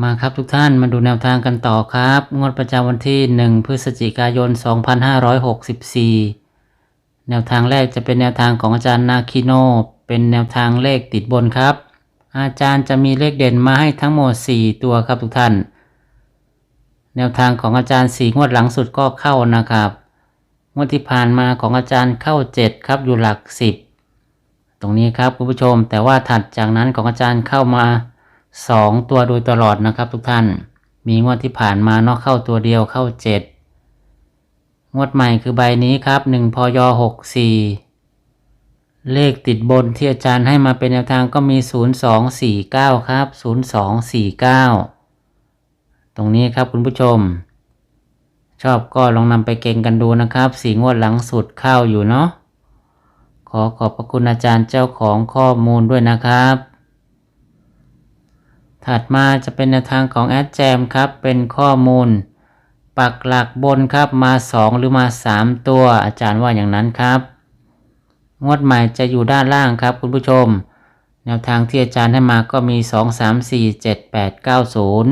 มาครับทุกท่านมาดูแนวทางกันต่อครับ งวดประจำวันที่ 1 พฤศจิกายน 2564 แนวทางแรกจะเป็นแนวทางของอาจารย์นาคิโนเป็นแนวทางเลขติดบนครับ อาจารย์จะมีเลขเด่นมาให้ทั้งหมด 4 ตัวครับทุกท่าน แนวทางของอาจารย์สีงวดหลังสุดก็เข้านะครับ งวดที่ผ่านมาของอาจารย์เข้า 7 ครับอยู่หลัก 10 ตรงนี้ครับคุณผู้ชม แต่ว่าถัดจากนั้นของอาจารย์เข้ามา สองตัวโดยตลอดนะครับทุกท่าน มีงวดที่ผ่านมาเนอกเข้าตัวเดียวเข้าเจ็ดงวดใหม่คือใบนี้ครับหนึ่งพยหกสี่เลขติดบนที่อาจารย์ให้มาเป็นแนวทางก็มีศูนย์สองสี่เก้าครับศูนย์สองสี่เก้าตรงนี้ครับคุณผู้ชม ชอบก็ลองนำไปเก่งกันดูนะครับสีงวดหลังสุดเข้าอยู่เนาะขอขอบพระคุณอาจารย์เจ้าของข้อมูลด้วยนะครับ ถัดมาจะเป็นแนวทางของแอดแจมครับ เป็นข้อมูล ปักหลักบนครับมา 2 หรือมา 3 ตัวอาจารย์ว่าอย่างนั้นครับ งวดใหม่จะอยู่ด้านล่างครับคุณผู้ชม แนวทางที่อาจารย์ให้มาก็มี 2 3 4 7 8 9 0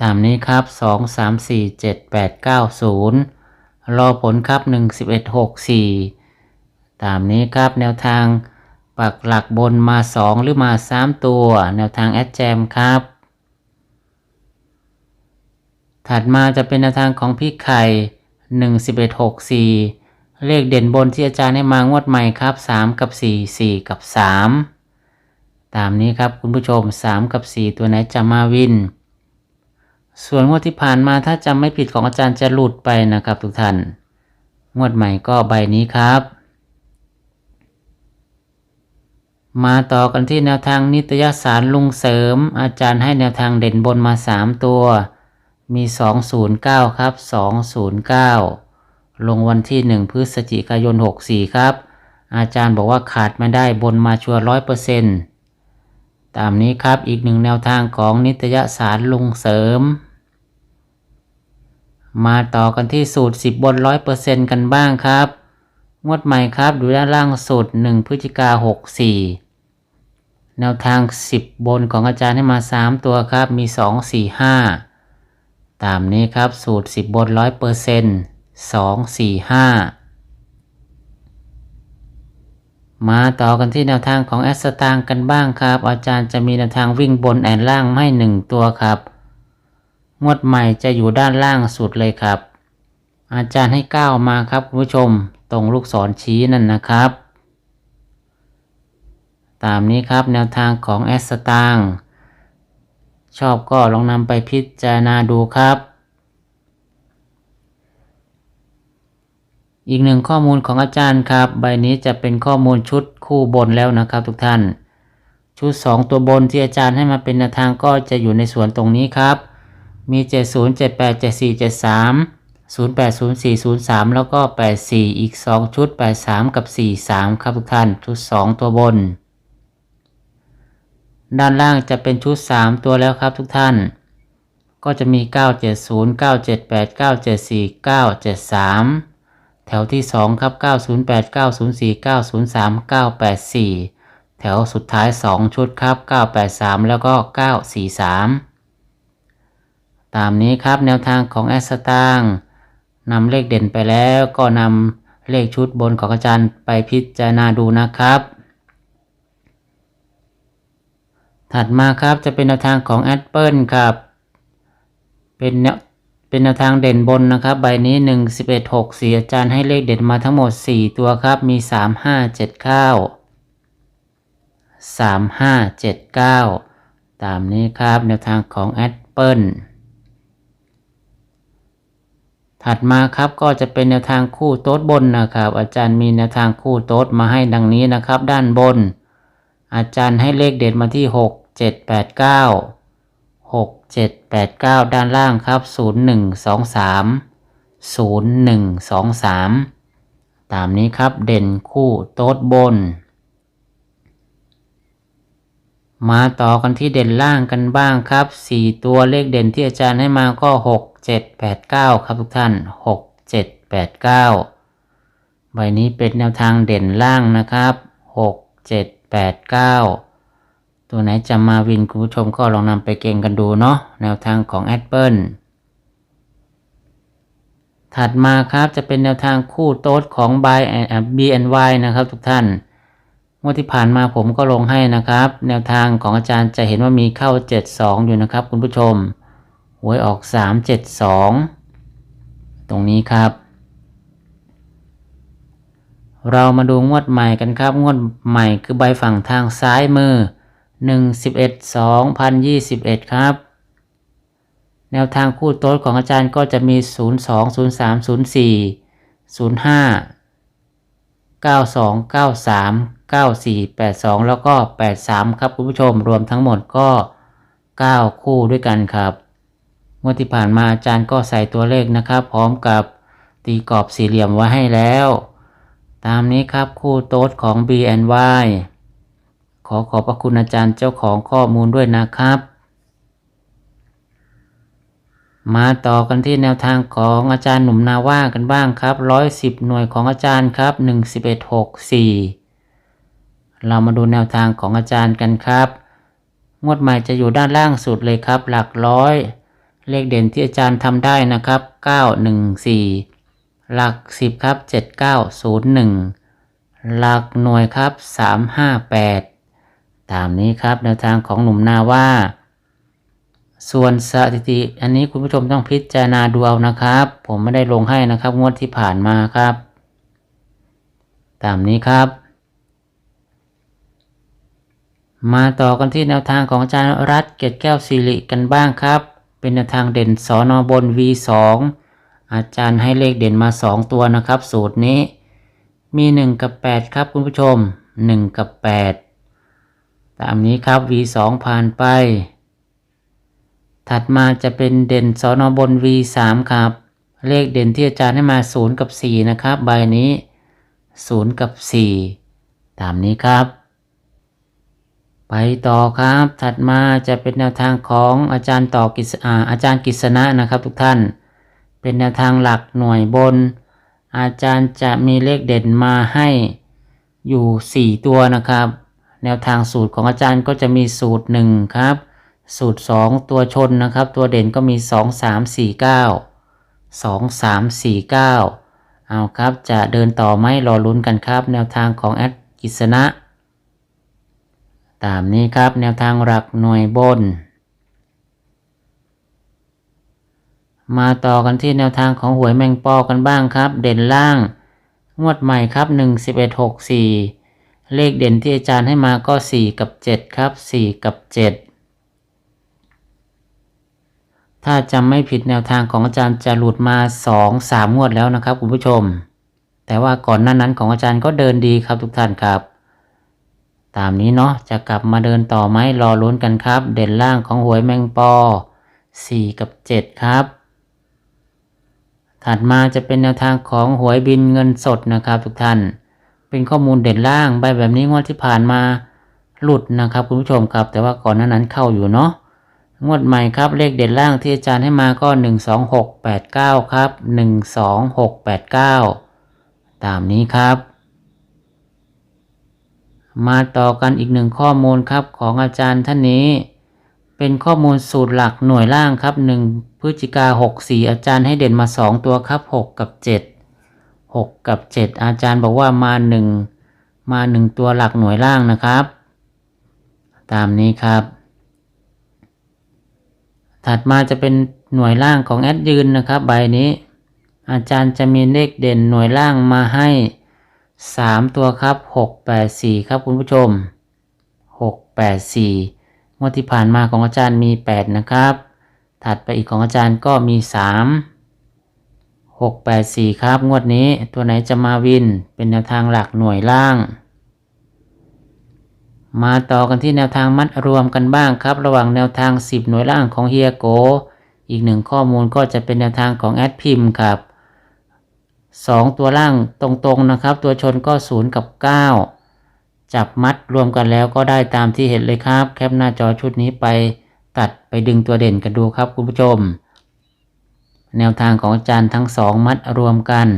ตามนี้ครับ 2 3 4 7 8 9 0 รอผลครับ 1 11 6 4 ตามนี้ครับแนวทาง ปักหลักบนมา2หรือมา3ตัว แนวทางแอดแจมครับ ถัดมาจะเป็นแนวทางของพี่ไข่1 11 6 4เลขเด่นบนที่อาจารย์ให้มางวดใหม่ครับ3กับ4 4กับ3ตามนี้ครับคุณผู้ชม3กับ4ตัวไหนจะมาวิน ส่วนงวดที่ผ่านมาถ้าจำไม่ผิดของอาจารย์จะหลุดไปนะครับทุกท่าน งวดใหม่ก็ใบนี้ครับ มาต่อกันที่แนวทางนิตยสารลุงเสริม อาจารย์ให้แนวทางเด่นบนมา 3 ตัว มี 209 ครับ 209 ลงวันที่ 1 พฤศจิกายน 64 ครับ อาจารย์บอกว่าขาดไม่ได้บนมาชัวร้อยเปอร์เซ็นต์ตามนี้ครับอีกหนึ่งแนวทางของนิตยสารลุงเสริม มาต่อกันที่สูตร 10 บน 100%กันบ้างครับ งวดใหม่ครับดูด้านล่างสุด1พฤศจิกา64 แนวทาง 10 บนของอาจารย์ให้มา 3 ตัวครับ มี 2 4 5 ตามนี้ครับสูตร 10 บน 100% 2 4 5 มาต่อกันที่แนวทางของแอสตางกันบ้างครับ อาจารย์จะมีแนวทางวิ่งบนแอนล่างให้1ตัวครับ งวดใหม่จะอยู่ด้านล่างสุดเลยครับ อาจารย์ให้ก้าวมาครับคุณผู้ชม ตรงลูกศรชี้นั่นนะครับ ตามนี้ครับแนวทางของแอสตางชอบก็ลองนำไปพิจารณาดูครับ อีกหนึ่งข้อมูลของอาจารย์ครับ ใบนี้จะเป็นข้อมูลชุดคู่บนแล้วนะครับทุกท่าน ชุด 2 ตัวบนที่อาจารย์ให้มาเป็นแนวทางก็จะอยู่ในส่วนตรงนี้ครับ มี 70 78 74 73 08 04 03 แล้วก็ 84 อีก 2 ชุด 83 กับ 43 ครับทุกท่าน ชุด 2 ตัวบน ด้านล่างจะเป็นชุด 3 ตัวแล้วครับทุกท่าน ก็จะมี 970 978 974 973 แถวที่ 2 ครับ 908 904 903 984 แถวสุดท้าย 2 ชุดครับ 983 แล้วก็ 943 ตามนี้ครับแนวทางของแอสตางนำเลขเด่นไปแล้วก็นำเลขชุดบนของอาจารย์ไปพิจารณาดูนะครับ ถัดมาครับจะเป็นแนวทางของแอดเปิลครับ เป็นแนวเป็นแนวทางเด่นบนนะครับ ใบนี้1 11 6 4อาจารย์ให้เลขเด่นมาทั้งหมด4ตัวครับมี3 5 7 9 3 5 7 9ตามนี้ครับแนวทางของแอดเปิลถัดมาครับก็จะเป็นแนวทางคู่โต๊ดบนนะครับ อาจารย์มีแนวทางคู่โต๊ดมาให้ดังนี้นะครับ ด้านบน อาจารย์ให้เลขเด่นมาที่ 6 6789 6789 ด้านล่างครับ 0123 0123 ตามนี้ครับเด่นคู่โต๊ดบน มาต่อกันที่เด่นล่างกันบ้างครับ 4 ตัวเลขเด่นที่อาจารย์ให้มาก็ 6789 ครับทุกท่าน 6789 ใบนี้เป็นแนวทางเด่นล่างนะครับ 6789 ตัวไหนจะมาวินคุณผู้ชมก็ลองนำไปเก่งกันดูเนาะแนวทางของแอดเปิลถัดมาครับจะเป็นแนวทางคู่โต๊ดของ Buy and BNY นะครับทุกท่านงวดที่ผ่านมาผมก็ลงให้นะครับ แนวทางของอาจารย์จะเห็นว่ามีเข้า 72 อยู่นะครับ คุณผู้ชมหวยออก 372 ตรงนี้ครับ เรามาดูงวดใหม่กันครับ งวดใหม่คือใบฝั่งทางซ้ายมือ 1 11 2021 ครับ แนวทางคู่โต๊ดของอาจารย์ก็จะมี 02 03 04 05 92 93 94 82 แล้วก็ 83 ครับคุณผู้ชมรวมทั้งหมดก็ 9 คู่ด้วยกันครับงวดที่ผ่านมาอาจารย์ก็ใส่ตัวเลขนะครับ พร้อมกับตีกรอบสี่เหลี่ยมไว้ให้แล้ว ตามนี้ครับคู่โต๊ดของ BNY ขอขอบพระคุณอาจารย์เจ้าของข้อมูลด้วยนะครับ มาต่อกันที่แนวทางของอาจารย์หนุ่มนาว่ากันบ้างครับร้อยสิบหน่วยของอาจารย์ครับหนึ่งสิบเอ็ดหกสี่เรามาดูแนวทางของอาจารย์กันครับ งวดใหม่จะอยู่ด้านล่างสุดเลยครับ หลักร้อย เลขเด่นที่อาจารย์ทำได้นะครับเก้าหนึ่งสี่หลักสิบครับเจ็ดเก้าศูนย์หนึ่งหลักหน่วยครับสามห้าแปด ตามนี้ครับแนวทางของหนุ่มนาว่า ส่วนสถิติ อันนี้คุณผู้ชมต้องพิจารณาดูเอานะครับ ผมไม่ได้ลงให้นะครับ งวดที่ผ่านมาครับ ตามนี้ครับ มาต่อกันที่แนวทางของอาจารย์รัฐเกตแก้วสิริกันบ้างครับ เป็นแนวทางเด่นสอนอบน V2 อาจารย์ให้เลขเด่นมา 2 ตัวนะครับ สูตรนี้มี 1 กับ 8 ครับคุณผู้ชม 1 กับ 8 ตามนี้ครับ V2 ผ่านไป ถัดมาจะเป็นเด่นสอนอบน V3 ครับ เลขเด่นที่อาจารย์ให้มา 0 กับ 4 นะครับ ใบนี้ 0 กับ 4 ตามนี้ครับ ไปต่อครับ ถัดมาจะเป็นแนวทางของอาจารย์ต่อกิษอาอาจารย์กิษณะนะครับทุกท่าน เป็นแนวทางหลักหน่วยบน อาจารย์จะมีเลขเด่นมาให้อยู่ 4 ตัวนะครับ แนวทางสูตรของอาจารย์ก็จะมีสูตร 1 ครับ สูตร 2 ตัวชนนะครับ ตัวเด่นก็มี 2 3 4 9 2 3 4 9 เอาครับ จะเดินต่อไหมรอลุ้นกันครับ แนวทางของแอดกิษณะตามนี้ครับ แนวทางหลักหน่วยบน มาต่อกันที่แนวทางของหวยแมงปอกันบ้างครับ เด่นล่าง งวดใหม่ครับ 1 11 6 4 เลขเด่นที่อาจารย์ให้มาก็ 4 กับ 7 ครับ 4 กับ 7 ถ้าจำไม่ผิดแนวทางของอาจารย์จะหลุดมา 2 3 งวดแล้วนะครับคุณผู้ชม แต่ว่าก่อนหน้านั้นของอาจารย์ก็เดินดีครับทุกท่านครับ ตามนี้เนาะจะกลับมาเดินต่อไหมรอลุ้นกันครับ เด่นล่างของหวยแมงปอ 4 กับ 7 ครับ ถัดมาจะเป็นแนวทางของหวยบินเงินสดนะครับทุกท่าน เป็นข้อมูลเด่นล่างใบแบบนี้งวดที่ผ่านมาหลุดนะครับคุณผู้ชมครับ แต่ว่าก่อนหน้านั้นเข้าอยู่เนาะงวดใหม่ครับเลขเด่นล่างที่อาจารย์ให้มาก็ 1 2 6 8 9 ครับ 1 2 6 8 9 ตามนี้ครับ มาต่อกันอีกหนึ่งข้อมูลครับของอาจารย์ท่านนี้ เป็นข้อมูลสูตรหลักหน่วยล่างครับ 1พฤศจิกา64 อาจารย์ให้เด่นมา 2 ตัวครับ 6 กับ 7 6 กับ 7 อาจารย์บอกว่ามา 1 มา 1 ตัวหลักหน่วยล่างนะครับ ตามนี้ครับ ถัดมาจะเป็นหน่วยล่างของแอดยืนนะครับ ใบนี้ อาจารย์จะมีเลขเด่นหน่วยล่างมาให้ 3 ตัวครับ 6 8 4 ครับคุณผู้ชม 6 8 4งวดที่ผ่านมาของอาจารย์มี 8 นะครับ ถัดไปอีกของอาจารย์ก็มี 3 6 8 4 ครับ งวดนี้ตัวไหนจะมาวินเป็นแนวทางหลักหน่วยล่าง มาต่อกันที่แนวทางมัดรวมกันบ้างครับ ระหว่างแนวทาง 10 หน่วยล่างของเฮียโก อีกหนึ่งข้อมูลก็จะเป็นแนวทางของแอดพิมพ์ครับ 2 ตัวล่างตรงๆนะครับ ตัวชนก็ 0 กับ 9 จับมัดรวมกันแล้วก็ได้ตามที่เห็นเลยครับ แคปหน้าจอชุดนี้ไปตัดไปดึงตัวเด่นกันดูครับคุณผู้ชม แนวทางของอาจารย์ทั้งสองมัดรวมกัน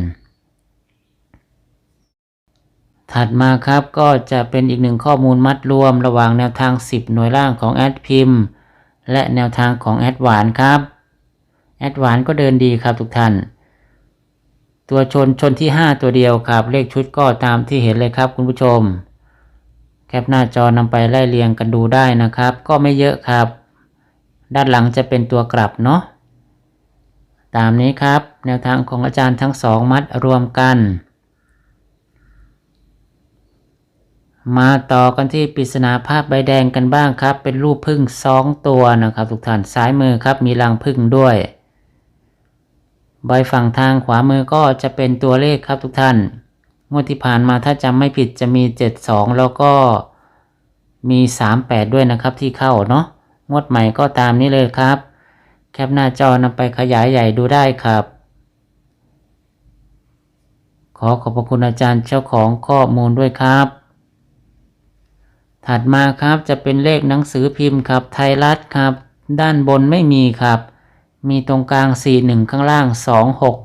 ถัดมาครับก็จะเป็นอีกหนึ่งข้อมูลมัดรวมระหว่างแนวทาง 10 หน่วยล่างของแอดพิมพ์ และแนวทางของแอดหวานครับแอดหวานก็เดินดีครับทุกท่าน ตัวชนชนที่ 5 ตัวเดียวครับ เลขชุดก็ตามที่เห็นเลยครับคุณผู้ชม แคปหน้าจอนำไปไล่เรียงกันดูได้นะครับ ก็ไม่เยอะครับ ด้านหลังจะเป็นตัวกลับเนาะ ตามนี้ครับ แนวทางของอาจารย์ทั้งสองมัดรวมกัน มาต่อกันที่ปริศนาภาพใบแดงกันบ้างครับ เป็นรูปพึ่งสองตัวนะครับ ทุกท่านซ้ายมือครับมีรังพึ่งด้วย ใบฝั่งทางขวามือก็จะเป็นตัวเลขครับทุกท่านงวดที่ผ่านมาถ้าจำไม่ผิดจะมี 72 แล้วก็มี 38 ด้วยนะครับที่เข้าเนาะงวดใหม่ก็ตามนี้เลยครับ แคปหน้าจอนำไปขยายใหญ่ดูได้ครับ ขอขอบพระคุณอาจารย์เจ้าของข้อมูลด้วยครับ ถัดมาครับจะเป็นเลขหนังสือพิมพ์ครับไทยรัฐครับ ด้านบนไม่มีครับ มีตรงกลาง 41 ข้างล่าง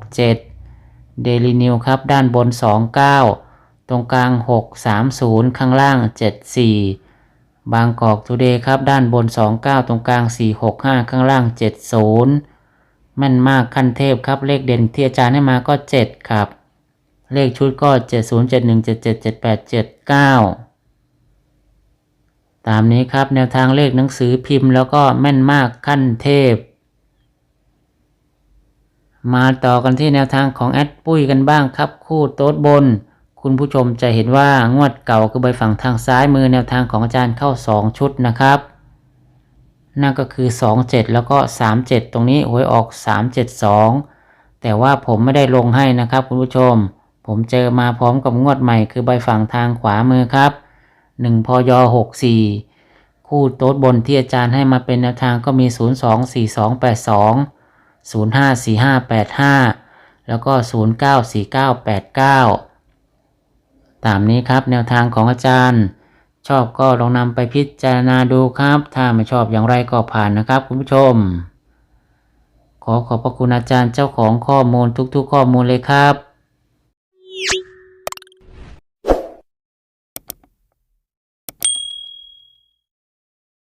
267เดลินิวครับ ด้านบน 29 ตรงกลาง 630 ข้างล่าง 74 บางกอกทูเดย์ครับ ด้านบน 29 ตรงกลาง 465 ข้างล่าง 70แม่นมากขั้นเทพครับ เลขเด่นที่อาจารย์ให้มาก็ 7 ครับ เลขชุดก็ 70 71 77 78 79 ตามนี้ครับ แนวทางเลขหนังสือพิมพ์แล้วก็แม่นมากขั้นเทพ มาต่อกันที่แนวทางของแอดปุ้ยกันบ้างครับ คู่โต๊ดบน คุณผู้ชมจะเห็นว่างวดเก่าคือใบฝั่งทางซ้ายมือแนวทางของอาจารย์เข้า 2 ชุดนะครับ นั่นก็คือ 27 แล้วก็ 37 ตรงนี้หวยออก 372 แต่ว่าผมไม่ได้ลงให้นะครับคุณผู้ชม ผมเจอมาพร้อมกับงวดใหม่คือใบฝั่งทางขวามือครับ 1พย64 คู่โต๊ดบนที่อาจารย์ให้มาเป็นแนวทางก็มี 024282 054585 แล้วก็ 094989 ตามนี้ครับแนวทางของอาจารย์ ชอบก็ลองนำไปพิจารณาดูครับ ถ้าไม่ชอบอย่างไรก็ผ่านนะครับ คุณผู้ชม ขอขอบพระคุณอาจารย์เจ้าของข้อมูลทุกๆ ข้อมูลเลยครับ